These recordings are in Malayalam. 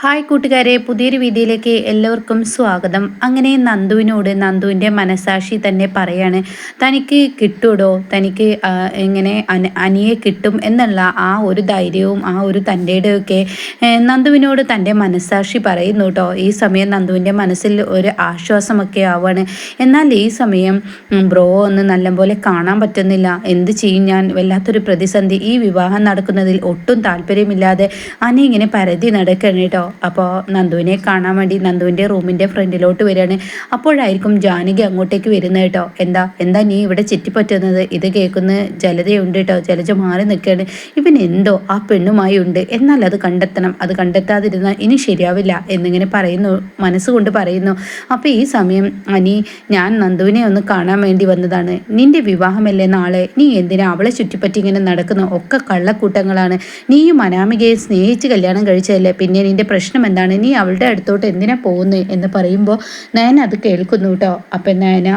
ഹായ് കൂട്ടുകാരെ പുതിയൊരു വീതിയിലേക്ക് എല്ലാവർക്കും സ്വാഗതം. അങ്ങനെ നന്ദുവിനോട് നന്ദുവിന്റെ മനസാക്ഷി തന്നെ പറയാണ് തനിക്ക് കിട്ടൂടോ? തനിക്ക് എങ്ങനെ അനിയെ കിട്ടും? എന്നുള്ള ആ ഒരു ധൈര്യവും ആ ഒരു തന്റെയുടെയൊക്കെ നന്ദുവിനോട് തന്റെ മനസാക്ഷി പറയുന്നു കേട്ടോ. ഈ സമയം നന്ദുവിന്റെ മനസ്സിൽ ഒരു ആശ്വാസമൊക്കെ ആവാണ്. എന്നാൽ ഈ സമയം ബ്രോ ഒന്ന് നല്ലപോലെ കാണാൻ പറ്റുന്നില്ല. എന്ത് ചെയ്യും ഞാൻ? വല്ലാത്തൊരു പ്രതിസന്ധി. ഈ വിവാഹം നടക്കുന്നതിൽ ഒട്ടും താല്പര്യമില്ലാതെ അനി ഇങ്ങനെ പരതി നടക്കണം അപ്പോൾ നന്ദുവിനെ കാണാൻ വേണ്ടി നന്ദുവിന്റെ റൂമിന്റെ ഫ്രണ്ടിലോട്ട് വരികയാണ്. അപ്പോഴായിരിക്കും ജാനകി അങ്ങോട്ടേക്ക് വരുന്നത് കേട്ടോ. എന്താ എന്താ നീ ഇവിടെ ചുറ്റിപ്പറ്റുന്നത്? ഇത് കേൾക്കുന്ന ജലതയുണ്ട് കേട്ടോ. ജലജ മാറി നിൽക്കുകയാണ്. ഇവൻ എന്തോ ആ പെണ്ണുമായി ഉണ്ട്. എന്നാൽ അത് കണ്ടെത്തണം. അത് കണ്ടെത്താതിരുന്നാൽ ഇനി ശരിയാവില്ല എന്നിങ്ങനെ പറയുന്നു മനസ്സുകൊണ്ട് പറയുന്നു. അപ്പോൾ ഈ സമയം അനി ഞാൻ നന്ദുവിനെ ഒന്ന് കാണാൻ വേണ്ടി വന്നതാണ്. നിന്റെ വിവാഹമല്ലേ നാളെ? നീ എന്തിനാ അവളെ ചുറ്റിപ്പറ്റി ഇങ്ങനെ നടക്കുന്നു? ഒക്കെ കള്ളക്കൂട്ടങ്ങളാണ്. നീയും അനാമികയെ സ്നേഹിച്ച് കല്യാണം കഴിച്ചതല്ലേ? പിന്നെ നിന്റെ പ്രശ്നം എന്താണ്? നീ അവളുടെ അടുത്തോട്ട് എന്തിനാ പോകുന്നത് എന്ന് പറയുമ്പോൾ നയന അത് കേൾക്കുന്നു കേട്ടോ അപ്പം നയന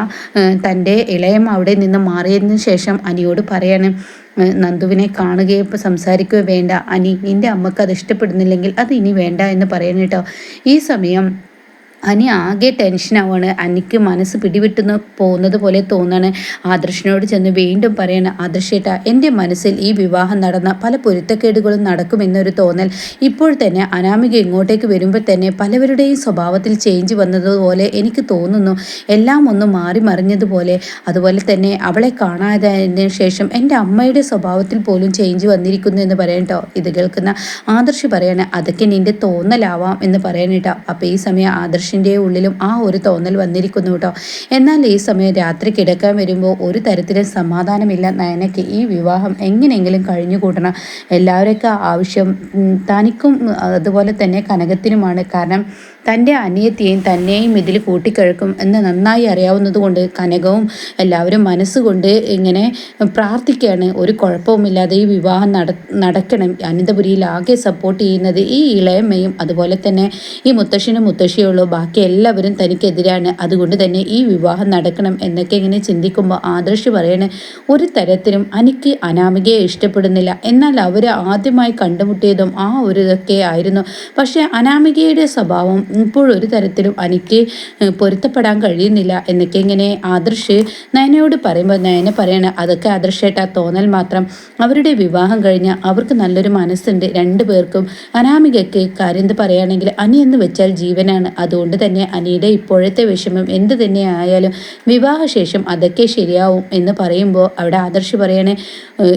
തന്റെ ഇളയം അവിടെ നിന്ന് മാറിയതിന് ശേഷം അനിയോട് പറയാണ് നന്ദുവിനെ കാണുകയോ സംസാരിക്കുകയോ വേണ്ട. അനി നിന്റെ അമ്മയ്ക്ക് അത് ഇഷ്ടപ്പെടുന്നില്ലെങ്കിൽ അത് ഇനി വേണ്ട എന്ന് പറയണം കേട്ടോ ഈ സമയം അനി ആകെ ടെൻഷനാവാണ് അനിക്ക് മനസ്സ് പിടിവിട്ടുന്ന പോകുന്നത് പോലെ തോന്നാണ്. ആദർശനോട് ചെന്ന് വീണ്ടും പറയണം ആദർശേട്ട എന്റെ മനസ്സിൽ ഈ വിവാഹം നടന്ന പല പൊരുത്തക്കേടുകളും നടക്കുമെന്നൊരു തോന്നൽ ഇപ്പോൾ തന്നെ അനാമിക ഇങ്ങോട്ടേക്ക് വരുമ്പോൾ തന്നെ പലവരുടെയും സ്വഭാവത്തിൽ ചേഞ്ച് വന്നതുപോലെ എനിക്ക് തോന്നുന്നു. എല്ലാം ഒന്ന് മാറി മറിഞ്ഞതുപോലെ. അതുപോലെ തന്നെ അവളെ കാണാതായതിനു ശേഷം എന്റെ അമ്മയുടെ സ്വഭാവത്തിൽ പോലും ചേഞ്ച് വന്നിരിക്കുന്നു എന്ന് പറയട്ടോ ഇത് കേൾക്കുന്ന ആദർശ് പറയാണ് അതൊക്കെ നിന്റെ തോന്നലാവാം എന്ന് പറയാനേട്ടോ അപ്പോൾ ഈ സമയം ആദർശ് മനുഷ്യന്റെ ഉള്ളിലും ആ ഒരു തോന്നൽ വന്നിരിക്കുന്നു കേട്ടോ. എന്നാൽ ഈ സമയം രാത്രി കിടക്കാൻ വരുമ്പോൾ ഒരു തരത്തിലും സമാധാനമില്ല. നയനയ്ക്ക് ഈ വിവാഹം എങ്ങനെയെങ്കിലും കഴിഞ്ഞു കൂട്ടണം എല്ലാവരൊക്കെ ആവശ്യം തനിക്കും അതുപോലെ തന്നെ കനകത്തിനുമാണ്. കാരണം തന്റെ അനിയത്തിയെയും തന്നെയും ഇതിൽ കൂട്ടിക്കഴക്കും എന്ന് നന്നായി അറിയാവുന്നതുകൊണ്ട് കനകവും എല്ലാവരും മനസ്സുകൊണ്ട് ഇങ്ങനെ പ്രാർത്ഥിക്കുകയാണ്. ഒരു കുഴപ്പവുമില്ലാതെ ഈ വിവാഹം നട നടക്കണം. അനന്തപുരിയിൽ ആകെ സപ്പോർട്ട് ചെയ്യുന്നത് ഈ ഇളയമ്മയും അതുപോലെ തന്നെ ഈ മുത്തശ്ശനും മുത്തശ്ശിയുള്ളൂ ബാക്കി എല്ലാവരും തനിക്കെതിരാണ്. അതുകൊണ്ട് തന്നെ ഈ വിവാഹം നടക്കണം എന്നൊക്കെ ഇങ്ങനെ ചിന്തിക്കുമ്പോൾ ആദർശ് പറയണേ ഒരു തരത്തിലും എനിക്ക് അനാമികയെ ഇഷ്ടപ്പെടുന്നില്ല. എന്നാൽ അവർ ആദ്യമായി കണ്ടുമുട്ടിയതും ആ ഒരു ഇതൊക്കെ ആയിരുന്നു. പക്ഷേ അനാമികയുടെ സ്വഭാവം ഇപ്പോഴൊരു തരത്തിലും എനിക്ക് പൊരുത്തപ്പെടാൻ കഴിയുന്നില്ല എന്നൊക്കെ ഇങ്ങനെ ആദർശ് നയനയോട് പറയുമ്പോൾ നയന പറയണ അതൊക്കെ ആദർശമായിട്ട് ആ തോന്നൽ മാത്രം. അവരുടെ വിവാഹം കഴിഞ്ഞാൽ അവർക്ക് നല്ലൊരു മനസ്സുണ്ട്. രണ്ടു പേർക്കും അനാമികയ്ക്ക് കാര്യം പറയുകയാണെങ്കിൽ അനി എന്ന് വെച്ചാൽ ജീവനാണ്. അതുകൊണ്ട് തന്നെ അനിയുടെ ഇപ്പോഴത്തെ വിഷമം എന്ത് തന്നെ ആയാലും വിവാഹശേഷം അതൊക്കെ ശരിയാവും എന്ന് പറയുമ്പോൾ അവിടെ ആദർശ് പറയണേ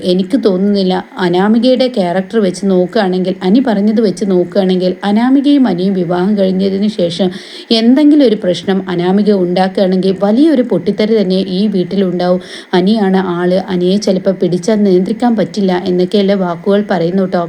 എനിക്ക് തോന്നുന്നില്ല. അനാമികയുടെ ക്യാരക്ടർ വെച്ച് നോക്കുകയാണെങ്കിൽ അനി പറഞ്ഞത് വെച്ച് നോക്കുകയാണെങ്കിൽ അനാമികയും അനിയും വിവാഹം കഴിഞ്ഞ കഴിഞ്ഞതിന് ശേഷം എന്തെങ്കിലും ഒരു പ്രശ്നം അനാമിക ഉണ്ടാക്കുകയാണെങ്കിൽ വലിയൊരു പൊട്ടിത്തെറി തന്നെ ഈ വീട്ടിലുണ്ടാവും. അനിയാണ് ആൾ. അനിയെ ചിലപ്പോൾ പിടിച്ചാൽ നിയന്ത്രിക്കാൻ പറ്റില്ല എന്നൊക്കെയല്ലേ വാക്കുകൾ പറയുന്നു കേട്ടോ.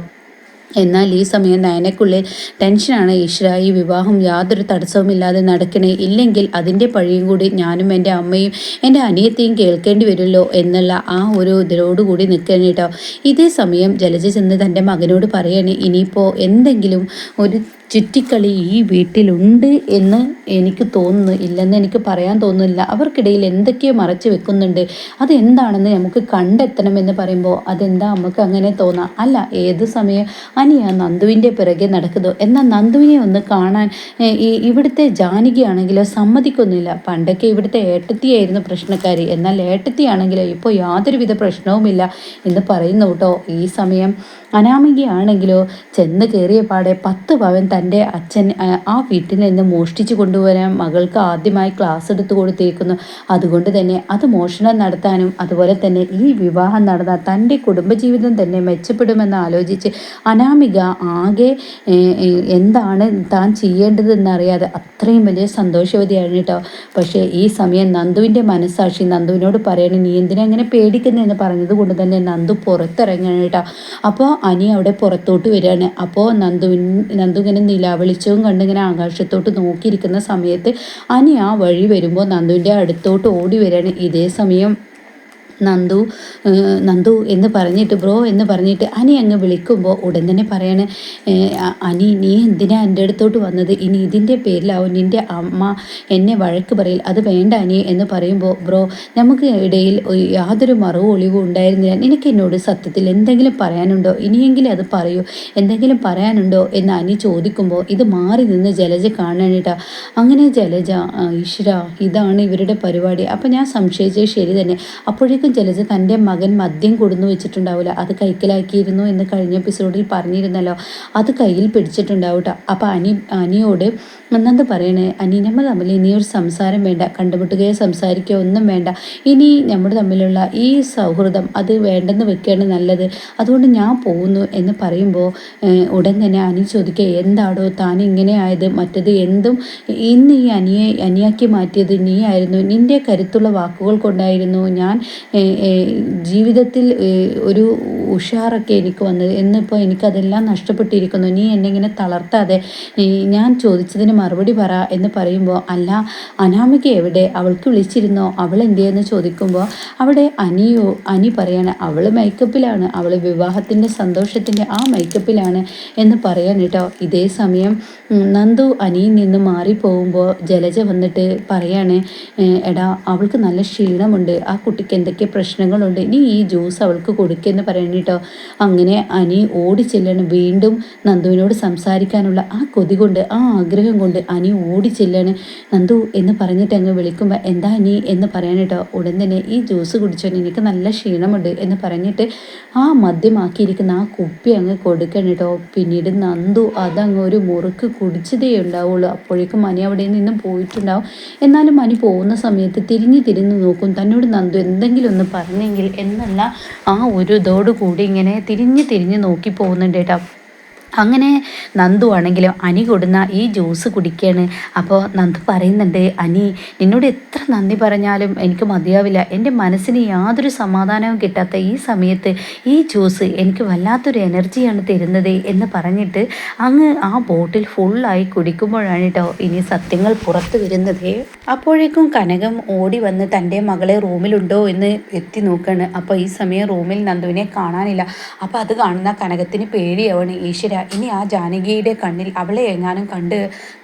എന്നാൽ ഈ സമയം നയനക്കുള്ളിൽ ടെൻഷനാണ് ഈശ്വര. ഈ വിവാഹം യാതൊരു തടസ്സവുമില്ലാതെ നടക്കണേ. ഇല്ലെങ്കിൽ അതിന്റെ പഴിയും കൂടി ഞാനും എന്റെ അമ്മയും എന്റെ അനിയത്തെയും കേൾക്കേണ്ടി വരുമല്ലോ എന്നുള്ള ആ ഒരു ഇതിലോടുകൂടി നിൽക്കണേ കേട്ടോ. ഇതേ സമയം ജലജ ചെന്ന് തന്റെ മകനോട് പറയണേ ഇനിയിപ്പോൾ എന്തെങ്കിലും ഒരു ചുറ്റിക്കളി ഈ വീട്ടിലുണ്ട് എന്ന് എനിക്ക് തോന്നുന്നു ഇല്ലെന്ന് എനിക്ക് പറയാൻ തോന്നുന്നില്ല. അവർക്കിടയിൽ എന്തൊക്കെയോ മറച്ചു വെക്കുന്നുണ്ട്. അതെന്താണെന്ന് നമുക്ക് കണ്ടെത്തണമെന്ന് പറയുമ്പോൾ അതെന്താ നമുക്ക് അങ്ങനെ തോന്നാം. അല്ല ഏത് സമയം അനിയ നന്ദുവിന്റെ പിറകെ നടക്കുന്നു? എന്നാൽ നന്ദുവിനെ ഒന്ന് കാണാൻ ഈ ഇവിടുത്തെ ജാനകിയാണെങ്കിലോ സമ്മതിക്കൊന്നുമില്ല. പണ്ടൊക്കെ ഇവിടുത്തെ ഏട്ടത്തിയായിരുന്നു പ്രശ്നക്കാരി. എന്നാൽ ഏട്ടത്തിയാണെങ്കിലോ ഇപ്പോൾ യാതൊരുവിധ പ്രശ്നവുമില്ല എന്ന് പറയുന്നു കേട്ടോ. ഈ സമയം അനാമികയാണെങ്കിലോ ചെന്ന് കയറിയ പാടെ പത്ത് പവൻ തന്റെ അച്ഛൻ ആ വീട്ടിൽ നിന്ന് മോഷ്ടിച്ചു കൊണ്ടുവരാൻ മകൾക്ക് ആദ്യമായി ക്ലാസ് എടുത്തു കൊടുത്തിരിക്കുന്നു അതുകൊണ്ട് തന്നെ അത് മോഷണം നടത്താനും അതുപോലെ തന്നെ ഈ വിവാഹം നടന്ന തന്റെ കുടുംബജീവിതം തന്നെ മെച്ചപ്പെടുമെന്ന് ആലോചിച്ച് അനാമിക ആകെ എന്താണ് താൻ ചെയ്യേണ്ടതെന്ന് അറിയാതെ അത്രയും വലിയ സന്തോഷവതിയാണ് കേട്ടോ. പക്ഷേ ഈ സമയം നന്ദുവിന്റെ മനസ്സാക്ഷി നന്ദുവിനോട് പറയണേ നീ എന്തിനാ അങ്ങനെ പേടിക്കുന്നതെന്ന് പറഞ്ഞത് കൊണ്ട് തന്നെ നന്ദു പുറത്തിറങ്ങണം കേട്ടോ. അപ്പോൾ അനി അവിടെ പുറത്തോട്ട് വരികയാണ്. അപ്പോൾ നന്ദുവിൻ നന്ദു ഇങ്ങനെ നിലാവെളിച്ചവും കണ്ടിങ്ങനെ ആകാശത്തോട്ട് നോക്കിയിരിക്കുന്ന സമയത്ത് അനി ആ വഴി വരുമ്പോൾ നന്ദുവിന്റെ അടുത്തോട്ട് ഓടി വരികയാണ് ഇതേ സമയം നന്ദു നന്ദു എന്ന് പറഞ്ഞിട്ട് ബ്രോ എന്ന് പറഞ്ഞിട്ട് അനി അങ്ങ് വിളിക്കുമ്പോൾ ഉടൻ തന്നെ പറയാണ് അനി നീ എന്തിനാ എന്റെ അടുത്തോട്ട് വന്നത്? ഇനി ഇതിന്റെ പേരിലാവും നിന്റെ അമ്മ എന്നെ വഴക്ക് പറയിൽ. അത് വേണ്ട അനി എന്ന് പറയുമ്പോൾ ബ്രോ നമുക്ക് ഇടയിൽ യാതൊരു മറവും ഒളിവും ഉണ്ടായിരുന്നില്ല. നിനക്ക് എന്നോട് സത്യത്തിൽ എന്തെങ്കിലും പറയാനുണ്ടോ? ഇനിയെങ്കിലും അത് പറയൂ. എന്തെങ്കിലും പറയാനുണ്ടോ? എന്ന് അനി ചോദിക്കുമ്പോൾ ഇത് മാറി നിന്ന് ജലജ കാണാനിട്ടാ അങ്ങനെ ജലജ ഈശ്വര ഇതാണ് ഇവരുടെ പരിപാടി. അപ്പം ഞാൻ സംശയിച്ചത് ശരി തന്നെ. അപ്പോഴേക്കും ജലജ തന്റെ മകൻ മദ്യം കൊടുന്നു വെച്ചിട്ടുണ്ടാവില്ല അത് കൈക്കലാക്കിയിരുന്നു എന്ന് കഴിഞ്ഞ എപ്പിസോഡിൽ പറഞ്ഞിരുന്നല്ലോ. അത് കയ്യിൽ പിടിച്ചിട്ടുണ്ടാവും കേട്ടോ അപ്പോൾ അനി അനിയോട് നന്ദ പറയണേ? അനി നമ്മൾ തമ്മിൽ ഇനി ഒരു സംസാരം വേണ്ട. കണ്ടുമുട്ടുകയോ സംസാരിക്കുകയോ ഒന്നും വേണ്ട. ഇനി നമ്മൾ തമ്മിലുള്ള ഈ സൗഹൃദം അത് വേണ്ടെന്ന് വെക്കുകയാണ് നല്ലത്. അതുകൊണ്ട് ഞാൻ പോകുന്നു എന്ന് പറയുമ്പോൾ ഉടൻ തന്നെ അനി ചോദിക്കുക എന്താടോ താൻ ഇങ്ങനെ ആയത്? മറ്റത് എന്തും ഇന്ന് ഈ അനിയെ അനിയാക്കി മാറ്റിയത് നീ ആയിരുന്നു നിന്റെ കരുത്തുള്ള വാക്കുകൾ കൊണ്ടായിരുന്നു ഞാൻ ജീവിതത്തിൽ ഒരു ഉഷാറൊക്കെ എനിക്ക് വന്നത്. എന്നിപ്പോൾ എനിക്കതെല്ലാം നഷ്ടപ്പെട്ടിരിക്കുന്നു. നീ എന്നെ ഇങ്ങനെ തളർത്താതെ ഞാൻ ചോദിച്ചതിന് മറുപടി പറ എന്ന് പറയുമ്പോൾ അല്ല അനാമിക എവിടെ? അവൾക്ക് വിളിച്ചിരുന്നോ? അവൾ എന്തിയെന്ന് ചോദിക്കുമ്പോൾ അവിടെ അനിയോ അനി പറയാണ് അവൾ മേക്കപ്പിലാണ് അവൾ വിവാഹത്തിന്റെ സന്തോഷത്തിന്റെ ആ മേക്കപ്പിലാണ് എന്ന് പറയാൻ കേട്ടോ. ഇതേ സമയം നന്ദു അനിയിൽ നിന്ന് മാറിപ്പോകുമ്പോൾ ജലജ വന്നിട്ട് പറയാണ് എടാ അവൾക്ക് നല്ല ക്ഷീണമുണ്ട്. ആ കുട്ടിക്ക് എന്തൊക്കെ പ്രശ്നങ്ങളുണ്ട്? നീ ഈ ജ്യൂസ് അവൾക്ക് കൊടുക്കെന്ന് പറയണം കേട്ടോ. അങ്ങനെ അനി ഓടി ചെല്ലണം. വീണ്ടും നന്ദുവിനോട് സംസാരിക്കാനുള്ള ആ കൊതി കൊണ്ട് ആ ആഗ്രഹം കൊണ്ട് അനി ഓടി ചെല്ലാണ്. നന്ദു എന്ന് പറഞ്ഞിട്ട് അങ്ങ് വിളിക്കുമ്പോൾ എന്താ അനി? എന്ന് പറയാൻ കേട്ടോ ഉടൻ തന്നെ ഈ ജ്യൂസ് കുടിച്ചോ എനിക്ക് നല്ല ക്ഷീണമുണ്ട് എന്ന് പറഞ്ഞിട്ട് ആ മദ്യമാക്കിയിരിക്കുന്ന ആ കുപ്പി അങ്ങ് കൊടുക്കണം കേട്ടോ പിന്നീട് നന്ദു അതങ്ങ് ഒരു മുറുക്ക് കുടിച്ചതേ ഉണ്ടാവുള്ളൂ. അപ്പോഴേക്കും മനി അവിടെ നിന്നും പോയിട്ടുണ്ടാവും. എന്നാലും മനി പോകുന്ന സമയത്ത് തിരിഞ്ഞ് തിരിഞ്ഞ് നോക്കും. തന്നോട് നന്ദു എന്തെങ്കിലും ഒന്ന് പറഞ്ഞെങ്കിൽ എന്നല്ല ആ ഒരു ഇതോടുകൂടി ഇങ്ങനെ തിരിഞ്ഞ് തിരിഞ്ഞ് നോക്കി പോകുന്നുണ്ട് കേട്ടോ. അങ്ങനെ നന്ദു ആണെങ്കിലും അനി കൊടുന്ന ഈ ജ്യൂസ് കുടിക്കുകയാണ് അപ്പോൾ നന്ദു പറയുന്നുണ്ട് അനി നിന്നോട് എത്ര നന്ദി പറഞ്ഞാലും എനിക്ക് മതിയാവില്ല. എന്റെ മനസ്സിന് യാതൊരു സമാധാനവും കിട്ടാത്ത ഈ സമയത്ത് ഈ ജ്യൂസ് എനിക്ക് വല്ലാത്തൊരു എനർജിയാണ് തരുന്നത് എന്ന് പറഞ്ഞിട്ട് അങ്ങ് ആ ബോട്ടിൽ ഫുള്ളായി കുടിക്കുമ്പോഴാണ് കേട്ടോ ഇനി സത്യങ്ങൾ പുറത്തു വരുന്നത്. അപ്പോഴേക്കും കനകം ഓടി വന്ന് തന്റെ മകളെ റൂമിലുണ്ടോ എന്ന് എത്തി നോക്കുകയാണ് അപ്പോൾ ഈ സമയം റൂമിൽ നന്ദുവിനെ കാണാനില്ല. അപ്പോൾ അത് കാണുന്ന കനകത്തിന് പേടിയാവാണ്. ഈശ്വര ഇനി ആ ജാനകിയുടെ കണ്ണിൽ അവളെ എങ്ങാനും കണ്ട്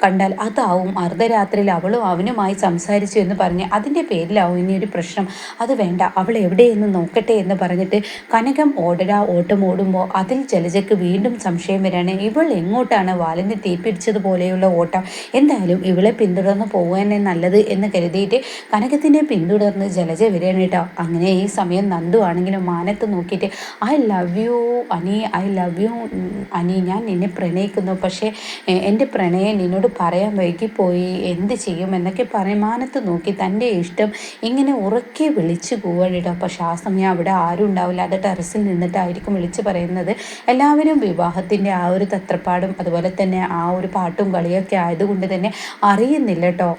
കണ്ടാൽ അതാവും. അർദ്ധരാത്രിയിൽ അവളും അവനുമായി സംസാരിച്ചു എന്ന് പറഞ്ഞ് അതിന്റെ പേരിലാവും ഇനി ഒരു പ്രശ്നം. അത് വേണ്ട അവൾ എവിടെയെന്ന് നോക്കട്ടെ എന്ന് പറഞ്ഞിട്ട് കനകം ഓടരാ ഓട്ടം ഓടുമ്പോൾ അതിൽ ജലജയ്ക്ക് വീണ്ടും സംശയം വരാണ് ഇവൾ എങ്ങോട്ടാണ് വാലിന് തീപിടിച്ചതുപോലെയുള്ള ഓട്ടം? എന്തായാലും ഇവളെ പിന്തുടർന്ന് പോകാനെ നല്ലത് എന്ന് കരുതിയിട്ട് കനകത്തിനെ പിന്തുടർന്ന് ജലജ വരികയാണ് കേട്ടോ. അങ്ങനെ ഈ സമയം നന്ദു ആണെങ്കിലും മാനത്ത് നോക്കിയിട്ട് I love you Ani I love you Ani ഞാൻ നിന്നെ പ്രണയിക്കുന്നു. പക്ഷേ എന്റെ പ്രണയം നിന്നോട് പറയാൻ വൈകിപ്പോയി എന്ത് ചെയ്യും എന്നൊക്കെ പറയും. മാനത്ത് നോക്കി തന്റെ ഇഷ്ടം ഇങ്ങനെ ഉറക്കെ വിളിച്ചു പക്ഷേ പക്ഷെ ആ സമയം അവിടെ ആരും ഉണ്ടാവില്ല. അത് ടെറസിൽ നിന്നിട്ടായിരിക്കും വിളിച്ചു പറയുന്നത്. എല്ലാവരും വിവാഹത്തിന്റെ ആ ഒരു തത്രപ്പാടും അതുപോലെ തന്നെ ആ ഒരു പാട്ടും കളിയൊക്കെ ആയതുകൊണ്ട് തന്നെ അറിയുന്നില്ല കേട്ടോ.